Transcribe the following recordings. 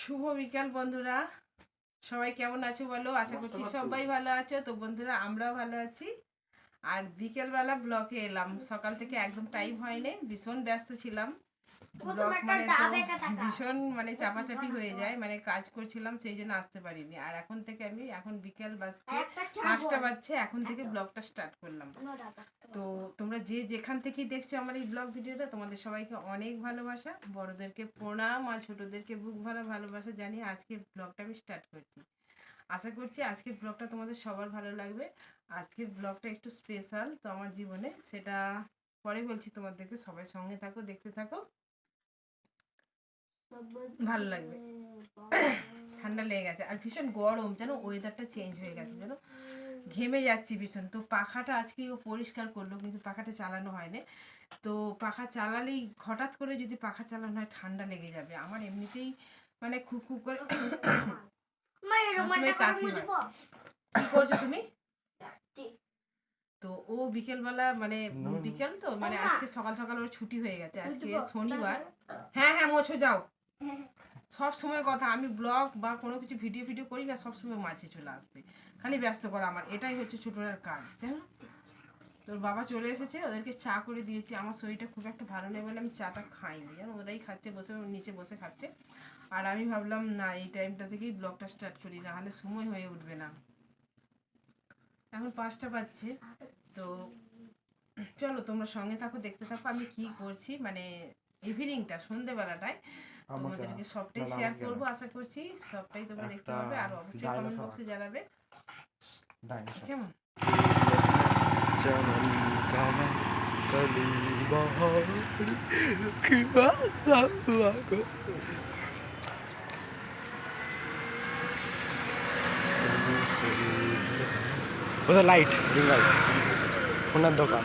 শুভ বিকাল বন্ধুরা। সবাই কেমন আছো বলো? আশা করছি সবাই ভালো আছো। তো বন্ধুরা আমরাও ভালো আছি। আর বিকেলবেলা ব্লকে এলাম। সকাল থেকে একদম টাইম হয়নি। ভীষণ ব্যস্ত ছিলাম। ভীষণ মানে চাপাচাপি হয়ে যায় মানে কাজ করছিলাম সেই জন্য আসতে পারিনি। আর এখন থেকে আমি এখন বিকেল বাজছে পাঁচটা বাজছে এখন থেকে ব্লগটা স্টার্ট করলাম। তো তোমরা যে যেখান থেকেই দেখছ আমার এই ব্লগ ভিডিওটা তোমাদের সবাইকে অনেক ভালোবাসা। বড়দেরকে প্রণাম আর ছোটদেরকে বুক ভরা ভালোবাসা জানিয়ে আজকে ব্লগটা আমি স্টার্ট করছি। আশা করছি আজকের ব্লগটা তোমাদের সবার ভালো লাগবে। আজকের ব্লগটা একটু স্পেশাল তো আমার জীবনে। সেটা পরে বলছি তোমাদেরকে সবাই সঙ্গে থাকো দেখতে থাকো। ভালো লাগবে। ঠান্ডা লেগে গেছে। আর ভীষণ গরম যেন ওয়েদারটা চেঞ্জ হয়ে গেছে যেন ঘেমে যাচ্ছি ভীষণ। তো পাখাটা আজকে ও পরিষ্কার করল কিন্তু পাখাটা চালানো হয়নি। তো পাখা চালালেই হঠাৎ করে যদি পাখা চালানো হয় ঠান্ডা লেগে যাবে। আমার এমনিতেই মানে খুব খুব করে কাশি হয়। কি করছ তুমি? তো ও বিকেলবেলা মানে বিকেল তো মানে আজকে সকাল সকাল ওর ছুটি হয়ে গেছে। আজকে শনিবার। হ্যাঁ হ্যাঁ মোছো যাও। সব সময় কথা, আমি ব্লগ বা কোনো কিছু ভিডিও ভিডিও করি না, সব সময় মাঝে চলে আসবে। খালি ব্যস্ত করা আমার, এটাই হচ্ছে ছোটরার কাজ জানো তোর বাবা চলে এসেছে, ওদেরকে চা করে দিয়েছি, আমার শরীরটা খুব একটা ভালো নেই বলে আমি চাটা খাইনি। জানো ওরাই খাচ্ছে, বসে, নিচে বসে খাচ্ছে। আর আমি ভাবলাম, না, এই টাইমটা থেকেই ব্লগটা স্টার্ট করি, না হলে সময় হয়ে উঠবে না। এখন পাঁচটা বাজছে, তো চলো তোমরা সঙ্গে থাকো, দেখতে থাকো আমি কি করছি মানে ইভিনিংটা সন্ধেবেলাটায়। তোমাদেরকে সবটাই শেয়ার করব। আশা করছি সবটাই তোমরা দেখতে পাবে আর অবশ্যই কমেন্ট বক্সে জানাবে। কেমন? লাইট রিং লাইট ওনার দোকান।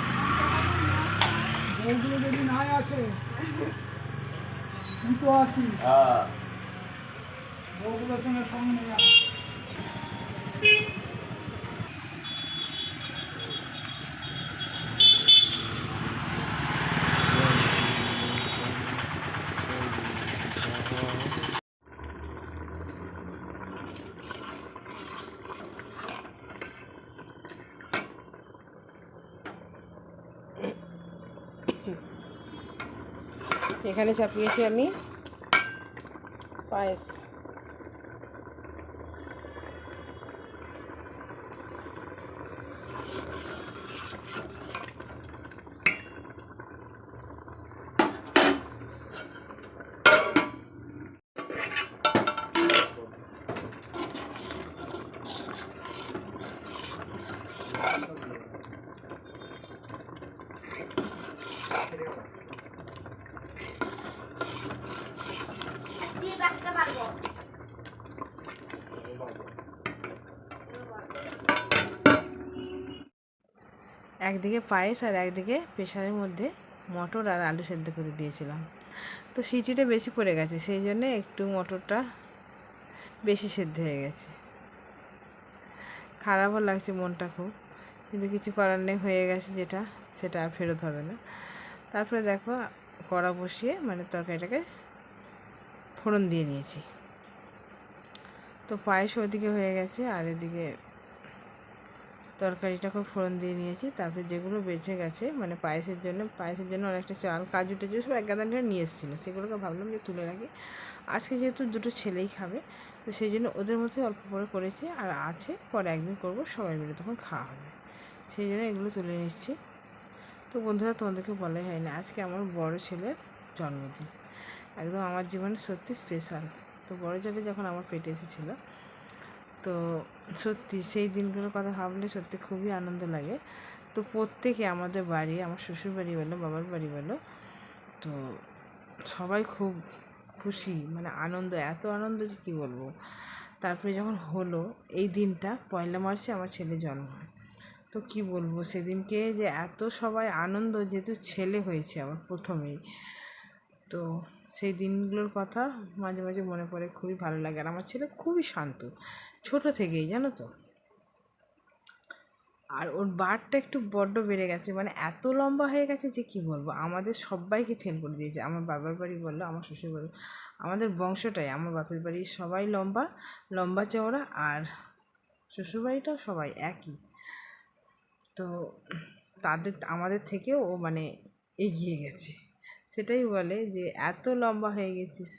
বউগুলো যদি নাই আসে কিন্তু আসি বউগুলোর সঙ্গে সঙ্গে নিয়ে আসি। এখানে চাপিয়েছি আমি পায়েস দিয়ে বাঁচতে পারব একদিকে পায়েস আর একদিকে প্রেশারের মধ্যে মটর আর আলু সেদ্ধ করে দিয়েছিলাম। তো সিটিটা বেশি পড়ে গেছে, সেই জন্যে একটু মটরটা বেশি সেদ্ধ হয়ে গেছে। খারাপও লাগছে মনটা খুব, কিন্তু কিছু করার নেই, হয়ে গেছে যেটা, সেটা আর ফেরত হবে না। তারপরে দেখো কড়া বসিয়ে মানে তরকারিটাকে ফোড়ন দিয়ে নিয়েছি। তো পায়েস ওদিকে হয়ে গেছে আর এদিকে তরকারিটাকে ফোড়ন দিয়ে নিয়েছি, তারপর যেগুলো বেঁচে গেছে মানে পায়েসের জন্য পায়েসের জন্য অনেকটা চাল কাজু টাজু সব এক গাদা নিয়ে এসেছিল। সেগুলোকে ভাবলাম যে তুলে রাখি। আজকে যেহেতু দুটো ছেলেই খাবে, তো সেই জন্য ওদের মধ্যে অল্প করে করেছি আর আছে, পরে একদিন করব, সবাই মিলে তখন খাওয়া হবে। সেই জন্য এগুলো তুলে নিচ্ছি। তো বন্ধুরা, তোমাদেরকে বলাই হয় না আজকে আমার বড় ছেলের জন্মদিন। একদম আমার জীবনে সত্যি স্পেশাল তো বড় ছেলে যখন আমার পেটে এসেছিল তো সত্যি সেই দিনগুলোর কথা ভাবলে সত্যি খুবই আনন্দ লাগে। তো প্রত্যেকে আমাদের বাড়ি, আমার শ্বশুর বাড়ি বলো, বাবার বাড়ি বলো, তো সবাই খুব খুশি মানে আনন্দ, এত আনন্দ যে কী বলব? তারপরে যখন হলো, এই দিনটা, পয়লা মার্চে আমার ছেলে জন্ম হয়। তো কি বলব, সেদিনকে যে এত সবাই আনন্দ, যেহেতু ছেলে হয়েছে আমার প্রথমেই, তো সেই দিনগুলোর কথা মাঝে মাঝে মনে পড়ে, খুবই ভালো লাগে। আর আমার ছেলে খুবই শান্ত। ছোট থেকেই, জানো তো? আর ওর বারটা একটু বড্ড বেড়ে গেছে মানে এত লম্বা হয়ে গেছে যে কি বলব? আমাদের সবাইকে ফেল করে দিয়েছে। আমার বাবার বাড়ি বলল, আমার শ্বশুর বাড়ি, আমাদের বংশটাই, আমার বাপের বাড়ির সবাই লম্বা লম্বা চওড়া আর শ্বশুরবাড়িটাও সবাই একই। তো তাদের, আমাদের থেকেও ও মানে এগিয়ে গেছে। সেটাই বলে যে, এত লম্বা হয়ে গেছিস,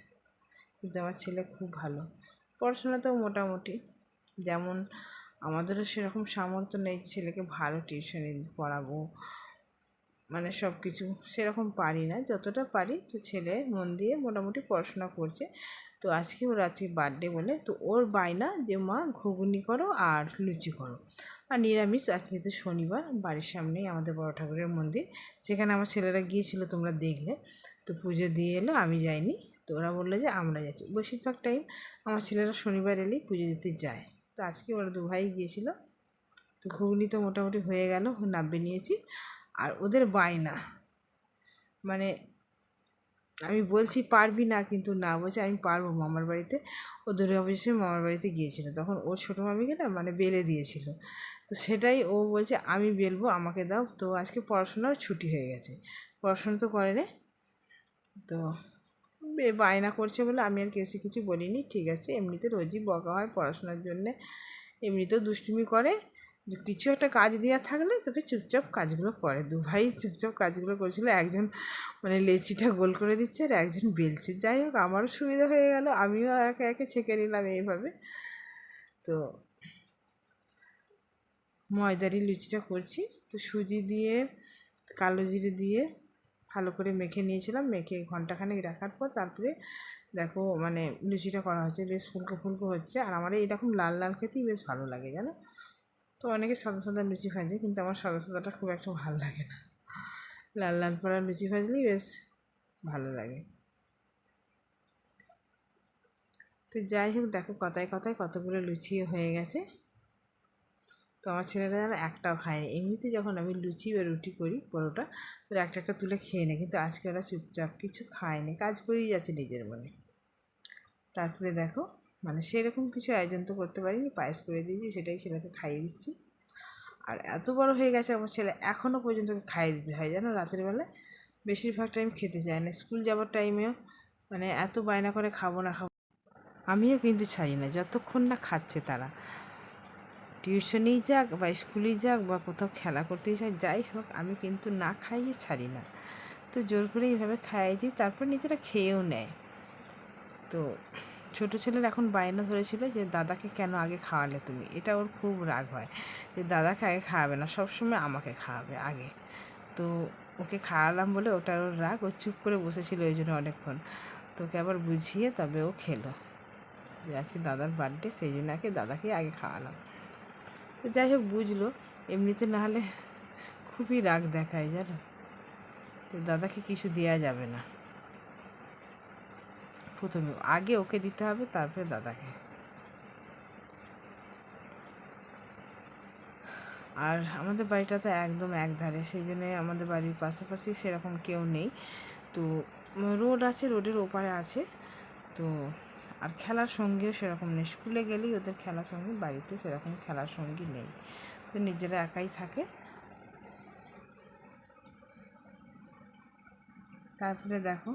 কিন্তু আমার ছেলে খুব ভালো। পড়াশোনাতেও মোটামুটি। যেমন আমাদেরও সেরকম সামর্থ্য নেই ছেলেকে ভালো টিউশনি পড়াবো। মানে সব কিছু সেরকম পারি না। যতটা পারি তো ছেলে মন দিয়ে মোটামুটি পড়াশোনা করছে। তো আজকে ওর আজকে বার্থডে বলে, তো ওর বায়না যে মা ঘুগনি করো আর লুচি করো। আর নিরামিষ আজকে তো শনিবার, বাড়ির সামনেই আমাদের বড় ঠাকুরের মন্দির। সেখানে আমার ছেলেরা গিয়েছিল, তোমরা দেখলে। তো পুজো দিয়ে এলো, আমি যাইনি। তো ওরা বলল যে আমরা যাচ্ছি। বেশিরভাগ টাইম আমার ছেলেরা শনিবার এলেই পুজো দিতে যায়। তো আজকে ওরা দু ভাই গিয়েছিল। তো ঘুগনি তো মোটামুটি হয়ে গেল নাব্বে নিয়েছি। আর ওদের বায়না মানে আমি বলছি, পারবি না কিন্তু না। বলছে, আমি পারব মামার বাড়িতে। ও দুর্গা পুজোর মামার বাড়িতে গিয়েছিল। তখন ওর ছোটো মামিকে না মানে বেলে দিয়েছিল। তো সেটাই ও বলছে, আমি বেলবো, আমাকে দাও। তো আজকে পড়াশোনাও ছুটি হয়ে গেছে। পড়াশোনা তো করে রে তো বায়না করছে বলে আমি আর কিছু কিছু বলিনি, ঠিক আছে। এমনিতে রোজই বকা হয় পড়াশোনার জন্যে। এমনিতেও দুষ্টুমি করে। কিছু একটা কাজ দেওয়া থাকলে তবে চুপচাপ কাজগুলো করে। দু ভাই চুপচাপ কাজগুলো করেছিল, একজন মানে লেচিটা গোল করে দিচ্ছে আর একজন বেলছে। যাই হোক, আমারও সুবিধা হয়ে গেল, আমিও একে একে ছেঁকে নিলাম এইভাবে। তো ময়দারি লুচিটা করছি। তো সুজি দিয়ে, কালো জিরে দিয়ে ভালো করে মেখে নিয়েছিলাম, মেখে ঘন্টাখানেক রাখার পর তারপরে দেখো মানে লুচিটা করা হচ্ছে, বেশ ফুলকো ফুলকো হচ্ছে। আর আমার এইরকম লাল লাল খেতেই বেশ ভালো লাগে, জানো? তো অনেকে সাদা সাদা লুচি ভাজে, কিন্তু আমার সাদা সাদাটা খুব একটা ভালো লাগে না। লাল লাল পড়া লুচি ভাজলেই বেশ ভালো লাগে। তো যাই হোক, দেখো কথায় কথায় কতগুলো লুচিও হয়ে গেছে। তো আমার ছেলেরা যেন একটাও খায়নি। এমনিতে যখন আমি লুচি বা রুটি করি পরোটা তো একটা একটা তুলে খেয়ে নেয়। কিন্তু আজকে ওরা চুপচাপ কিছু খায়নি। কাজ করেই যাচ্ছে নিজের মনে। তারপরে দেখো মানে সেরকম কিছু আয়োজন তো করতে পারিনি। পায়েস করে দিয়েছি, সেটাই ছেলেকে খাইয়ে দিচ্ছি। আর এত বড় হয়ে গেছে আমার ছেলে এখনও পর্যন্ত খাইয়ে দিতে হয়। জানো, রাতের বেলায় বেশিরভাগ টাইম খেতে চায় না। স্কুল যাওয়ার টাইমেও মানে এত বায়না করে খাব না খাব। আমিও কিন্তু ছাড়ি না। যতক্ষণ না খাচ্ছে তারা। টিউশনেই যাক বা স্কুলেই যাক বা কোথাও খেলা করতেই যাক যাই হোক, আমি কিন্তু না খাইয়ে ছাড়ি না। তো জোর করে এইভাবে খাইয়ে দিই, তারপর নিজেরা খেয়েও নেয়। তো ছোটো ছেলের এখন বায়না ধরেছিল যে, দাদাকে কেন আগে খাওয়ালে তুমি? এটা ওর খুব রাগ হয় যে, দাদাকে আগে খাওয়াবে না, সবসময় আমাকে খাওয়াবে আগে। তো ওকে খাওয়ালাম বলে ওটার ওর রাগ, ও চুপ করে বসেছিল ওই জন্য অনেকক্ষণ। তো ওকে আবার বুঝিয়ে তবে ও খেলো। যে, আজকে দাদার বার্থডে, সেই জন্য আগে দাদাকে আগে খাওয়ালাম। তো যাই হোক, বুঝলো। এমনিতে না হলে খুবই রাগ দেখায়, জানো? তো দাদাকে কিছু দেওয়া যাবে না। প্রথমে আগে ওকে দিতে হবে, তারপরে দাদাকে। আর আমাদের বাড়িটা তো একদম এক ধারে সেই জন্যে আমাদের বাড়ির পাশাপাশি সেরকম কেউ নেই। তো রোড আছে, রোডের ওপারে আছে। তো আর খেলার সঙ্গীও সেরকম নেই। স্কুলে গেলেই ওদের খেলার সঙ্গী, বাড়িতে সেরকম খেলার সঙ্গী নেই। তো নিজেরা একাই থাকে। তারপরে দেখো,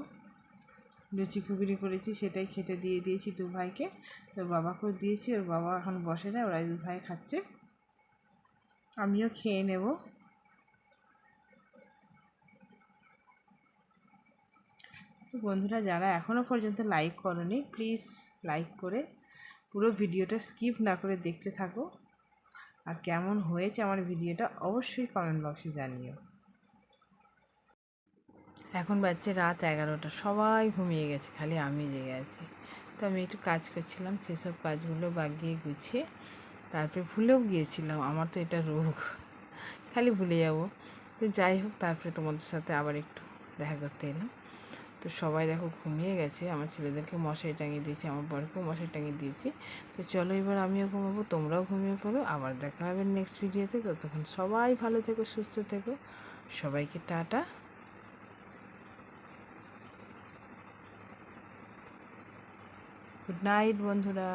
লুচি খুবড়ি করেছি, সেটাই খেতে দিয়ে দিয়েছি দু ভাইকে। তোর বাবাকেও দিয়েছি, ওর বাবা এখন বসে না ওরা দু ভাই খাচ্ছে। আমিও খেয়ে নেব। তো বন্ধুরা যারা এখনও পর্যন্ত লাইক করনি প্লিজ লাইক করে পুরো ভিডিওটা স্কিপ না করে দেখতে থাকো। আর কেমন হয়েছে আমার ভিডিওটা অবশ্যই কমেন্ট বক্সে জানিও। এখন বাজছে রাত এগারোটা, সবাই ঘুমিয়ে গেছে, খালি আমি জেগে আছি। তো আমি একটু কাজ করছিলাম, সেসব কাজগুলো বাগিয়ে গুছিয়ে তারপরে ভুলেও গিয়েছিলাম, আমার তো এটা রোগ। খালি ভুলে যাব। তো যাই হোক, তারপরে তোমাদের সাথে আবার একটু দেখা করতে এলাম। তো সবাই দেখো ঘুমিয়ে গেছে। আমার ছেলেদেরকে মশারি টাঙিয়ে দিয়েছি, আমার বরকেও মশারি টাঙিয়ে দিয়েছি। তো চলো এবার আমিও ঘুমাবো, তোমরাও ঘুমিয়ে পড়ো। আবার দেখা হবে নেক্সট ভিডিওতে ততক্ষণ সবাই ভালো থেকো, সুস্থ থেকো। সবাইকে টাটা। গুড নাইট বন্ধুরা।